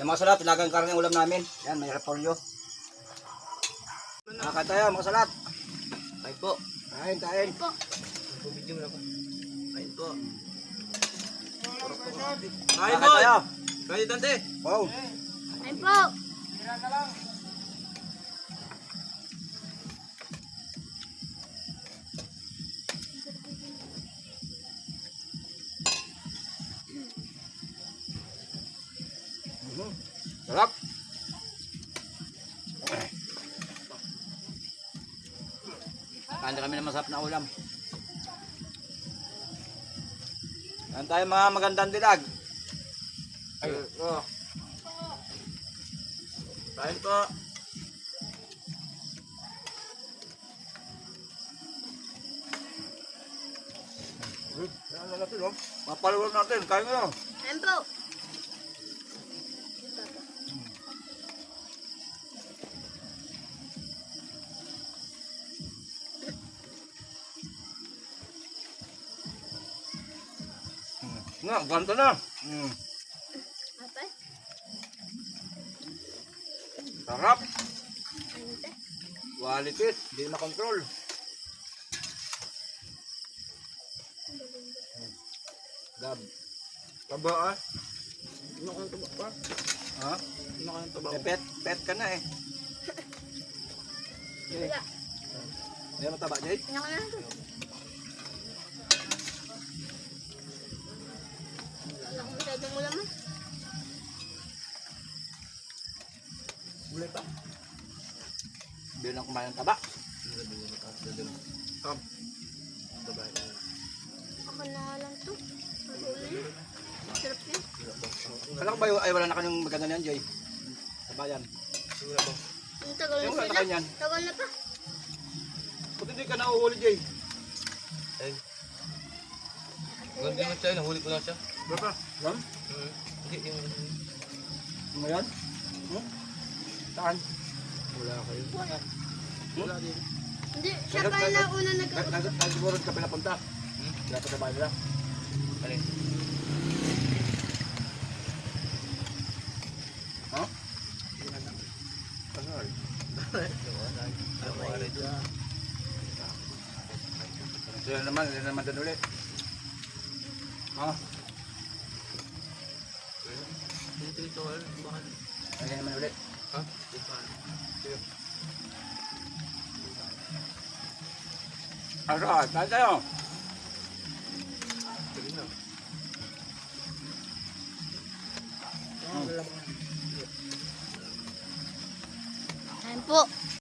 Yung mga salat, ilagang karne ulam namin. Yan, may repolyo. Nakakat tayo, mga salat. Kain po. Kain, kain. Po. Video na po. Kain po. Kain tayo. Kain tante. Wow. Ayun po. Mhm. Sarap. Kain na kami ng masarap na ulam. Yan tayo mga magandang dilag. Ay. Po. Kain po. Yan na natin, oh. Mapalawal natin. Kain nga. Ayun po. Nga, ganto na. Mm. Apa? Sarap. Hindi na control. Gab. Taba ah. Ano kang taba pa? Ha? Ano kang taba? Eh, pet, pet ka na eh. Wala. Mo taba, Jade? Ano ka na Wala akong masyadong ulam. Bulay pa. Hindi na kumain ng taba. Tom. Taba. Ako na lang to. Ulo. Sarap yan. Kala ko ba ay wala na kanyang maganda niyan, Jay? Taba yan. Siguro po. Ang tagal na wala na sila. Tagal na pa. Ba't hindi ka nauhuli, Jay? Ay. Ganda naman siya. Nahuli ko lang siya. Bapa? Yan? Hmm. Hindi yung... Ano yan? Hmm? Saan? Wala kayo. Wala din. Hindi, siya pa na una nag Nagsiguro ka pinapunta. Hmm? Wala pa sa bahay nila. Alin? Ha? Ano? Ano? Ano? Sila naman, sila naman doon ulit. Ha? Dito ito. Bakit? Sila naman ulit. Ha? Dito. Alright, tayo tayo. Sige po.